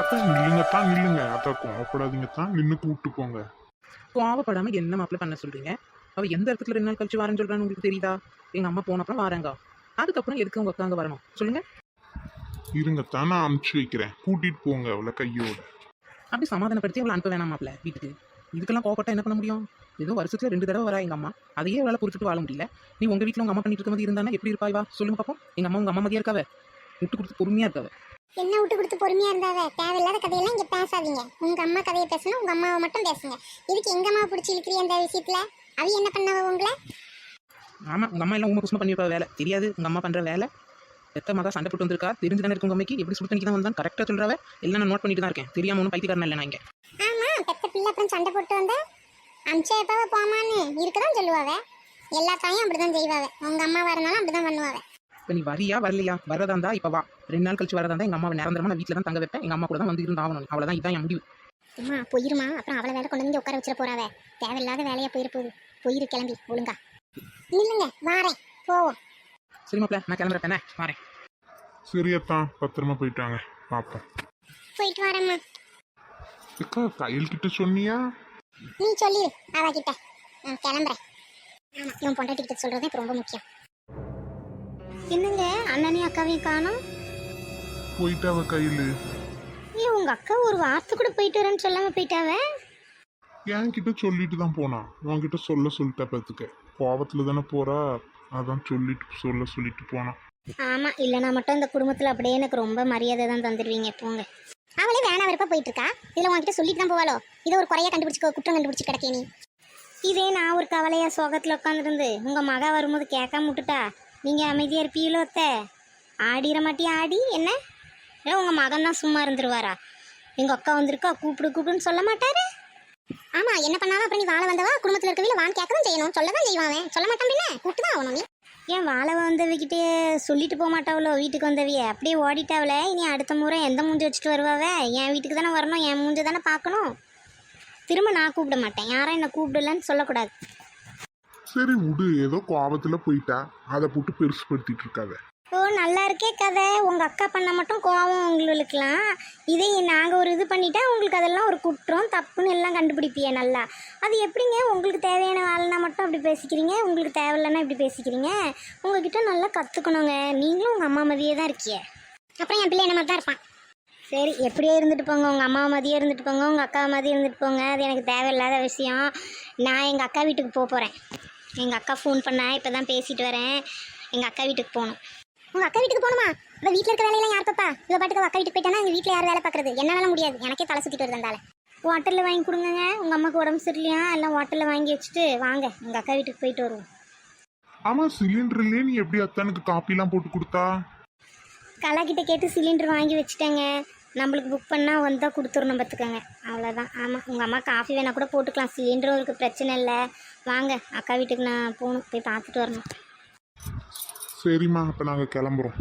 அத்தான் நில்லுங்க தான் நில்லுங்க. அதான் கோவப்படாதீங்க தான் நின்று கூப்பிட்டு போங்க. கோவப்படாம என்ன மாப்பிள்ள பண்ண சொல்றீங்க? அவ எந்த இடத்துல ரெண்டு நாள் கழிச்சு வரேன்னு சொல்றான்னு உங்களுக்கு தெரியுதா? எங்க அம்மா போனப்பறம் வாரேங்க. அதுக்கப்புறம் எதுக்கு உங்க அக்காங்க வரணும்? சொல்லுங்க. இருங்க தான் நான் அனுப்பிச்சு வைக்கிறேன். கூட்டிட்டு போங்க அவளை கையோட. அப்படி சமாதானப்படுத்தி அவளை அனுப்ப வேணாம் மாப்பிள்ள வீட்டுக்கு. இதுக்கெல்லாம் கோவப்பட்டா என்ன பண்ண முடியும்? ஏதோ வருஷத்துல ரெண்டு தடவை வரா எங்க அம்மா. அதையே அவளால் பொறுத்துட்டு வாழ முடியல. நீ உங்க வீட்டுல உங்க அம்மா பண்ணிட்டு இருக்க மாதிரி இருந்தானா? எப்படி இருப்பாய் வா சொல்லுங்க பாப்போம். எங்க அம்மா உங்க அம்மா மாதிரியா இருக்காவ? விட்டு கொடுத்து பொறுமையா இருக்காவ? என்ன விட்டு கொடுத்து பொறுமையா இருந்தாவே? தேவையில்லாத கதையெல்லாம் இங்க பேசாதீங்க. உங்க அம்மா கதையை பேசணும் உங்க அம்மாவை மட்டும் பேசுங்க. இதுக்கு எங்க அம்மா பிடிச்சி இழுக்கிறீ அந்த விஷயத்துல? அவ என்ன பண்ணவ உங்களை? ஆமா உங்க அம்மா எல்லாம் உங்க குசுமா பண்ணிருப்பா வேலை. தெரியாது உங்க அம்மா பண்ற வேலை. எத்த மகா சண்டை போட்டு வந்திருக்கா. தெரிஞ்சு தானே இருக்கு உங்க அம்மைக்கு? எப்படி சுடு தண்ணிக்கு தான் வந்தான்? கரெக்டா சொல்றாவ. எல்லாம் நான் நோட் பண்ணிட்டு தான் இருக்கேன். தெரியாம ஒன்றும் பைத்தியக்காரன் இல்லை நான் இங்க. ஆமா பெத்த பிள்ளை அப்புறம் சண்டை போட்டு வந்தா? அம்சா எப்பாவ போமான்னு இருக்கதான் சொல்லுவாவ. எல்லா தாயும் அப்படிதான் செய்வாவ. உங்க அம்மா வரனாலும் அப்படிதான் பண்ணுவாவ. இப்போ நீ வரியா வரலையா? வரதா இருந்தா இப்போ வா. ரெண்டு நாள் கழிச்சு வரதா இருந்தா எங்க அம்மாவை நிரந்தரமா நான் வீட்டில் தான் தங்க வைப்பேன். எங்க அம்மா கூட தான் வந்து இருந்து ஆகணும் அவ்வளவுதான். இதான் என் முடிவு. அம்மா போயிருமா? அப்புறம் அவளை வேலை கொண்டு வந்து உட்கார வச்சிட போறாவ. தேவையில்லாத வேலையா போயிரு போகுது. போயிரு கிளம்பி. ஒழுங்கா. இல்லைங்க வாரேன். போவோம். சரி மாப்பிள்ள நான் கிளம்புறேன். வரேன். சரியத்தான் பத்திரமா போயிட்டாங்க. பார்ப்போம் போயிட்டு வரேம்மா. அக்கா கையல் கிட்ட சொன்னியா? நீ சொல்லிடு அவ கிட்ட நான் கிளம்புறேன். ஆமா இவன் பொண்டாட்டி கிட்ட சொல்றது இப்ப ரொம்ப முக்கியம். என்னங்க? அண்ணனையும் அக்காவையும் காணும்? போயிட்டாவ கையில். ஏன் உங்க அக்கா ஒரு வார்த்தை கூட போயிட்டு வரேன்னு சொல்லாம போயிட்டாவ? என்கிட்ட சொல்லிட்டு தான் போனான் உன்கிட்ட சொல்ல சொல்லிட்டா பார்த்துக்க கோவத்துல தானே போறா. அதான் சொல்லிட்டு சொல்ல சொல்லிட்டு போனான் ஆமா இல்லைனா மட்டும் இந்த குடும்பத்துல அப்படியே எனக்கு ரொம்ப மரியாதை தான் தந்துடுவீங்க போங்க. அவளே வேணா வரப்ப போயிட்டு இருக்கா இதுல உன்கிட்ட சொல்லிட்டு தான் போவாளோ? இதை ஒரு குறைய கண்டுபிடிச்சு குற்றம் கண்டுபிடிச்சு கிடக்கே நீ. இதே நான் ஒரு கவலையா சோகத்துல உட்காந்துருந்து உங்க மக வரும்போது கேட்காம விட்டுட்டா? நீங்கள் அமைதியாக இருப்பீங்களோ அத்த? ஆடிற மாட்டியா ஆடி என்ன? ஏ உங்கள் மகன் தான் சும்மா இருந்துருவாரா? எங்கள் அக்கா வந்திருக்கா கூப்பிடு கூப்பிடுன்னு சொல்ல மாட்டாரு? ஆமாம் என்ன பண்ணாலும் அப்புறம் நீ வாழ வந்தவா? குடும்பத்தில் இருக்கவே வான் கேட்கதான் செய்யணும். சொல்லதான் செய்வான் சொல்ல மாட்டான் பின்ன. கூப்பிட்டு தான் ஆகணும் நீ. ஏன் வாழ வந்தவிக்கிட்டே சொல்லிட்டு போக மாட்டாவளோ வீட்டுக்கு வந்தவிய? அப்படியே ஓடிட்டாவல இனி அடுத்த முறை எந்த மூஞ்சி வச்சுட்டு வருவாவ? என் வீட்டுக்கு தானே வரணும். என் மூஞ்சை தானே பார்க்கணும். திரும்ப நான் கூப்பிட மாட்டேன். யாரும் என்னை கூப்பிடலன்னு சொல்லக்கூடாது. சரி விடு ஏதோ கோவத்துல போயிட்டா. அதை போட்டு பெருசுப்படுத்திட்டு இருக்காத ஓ நல்லா இருக்கே கதை. உங்கள் அக்கா பண்ண மட்டும் கோவம் உங்களுக்குலாம் இதே நாங்கள் ஒரு இது பண்ணிட்டா உங்களுக்கு அதெல்லாம் ஒரு குற்றம் தப்புன்னு எல்லாம் கண்டுபிடிப்பியே நல்லா. அது எப்படிங்க? உங்களுக்கு தேவையான வேலைனா மட்டும் அப்படி பேசிக்கிறீங்க? உங்களுக்கு தேவையில்லைன்னா இப்படி பேசிக்கிறீங்க? உங்ககிட்ட நல்லா கற்றுக்கணுங்க நீங்களும் உங்கள் அம்மா மாதிரியே தான் இருக்கிய. அப்புறம் என் பிள்ளை என்ன மாதிரி தான் இருப்பான்? சரி எப்படியே இருந்துட்டு போங்க. உங்கள் அம்மா மாதிரியே இருந்துட்டு போங்க. உங்கள் அக்கா மாதிரி இருந்துட்டு போங்க. அது எனக்கு தேவையில்லாத விஷயம். நான் எங்கள் அக்கா வீட்டுக்கு போக போகிறேன் எங்கள் அக்கா ஃபோன் பண்ணா இப்போ தான் பேசிட்டு வரேன். எங்கள் அக்கா வீட்டுக்கு போகணும். உங்க அக்கா வீட்டுக்கு போகணுமா? இந்த வீட்ல இருக்க வேலையெல்லாம் யார் பாப்பா? இவ பாட்டுக்கு அக்கா வீட்டுக்கு போயிட்டானா எங்க வீட்ல யார் வேலை பாக்குறது? என்னால முடியாது. எனக்கே தலை சுத்திட்டு வருது அந்தால. ஹோட்டல்ல வாங்கி கொடுங்க உங்க அம்மாக்கு உடம்பு சரியில்லையா? எல்லாம் ஹோட்டல்ல வாங்கி வச்சுட்டு வாங்க. எங்க அக்கா வீட்டுக்கு போயிட்டு வருவோம். ஆமா சிலிண்டர்லயே நீ எப்படி அத்தானுக்கு காப்பிலாம் போட்டு கொடுத்தா? கலா கிட்ட கேட்டு சிலிண்டர் வாங்கி வச்சுட்டேங்க. நம்மளுக்கு புக் பண்ணால் வந்தால் கொடுத்துடணும் பார்த்துக்கோங்க. அவ்வளோதான் ஆமாம் உங்கள் அம்மா காஃபி வேணால் கூட போட்டுக்கலாம். சிலிண்டரும் இருக்குது பிரச்சனை இல்லை. வாங்க அக்கா வீட்டுக்கு நான் போகணும். போய் பார்த்துட்டு வரணும். சரிம்மா அப்போ நாங்கள் கிளம்புறோம்.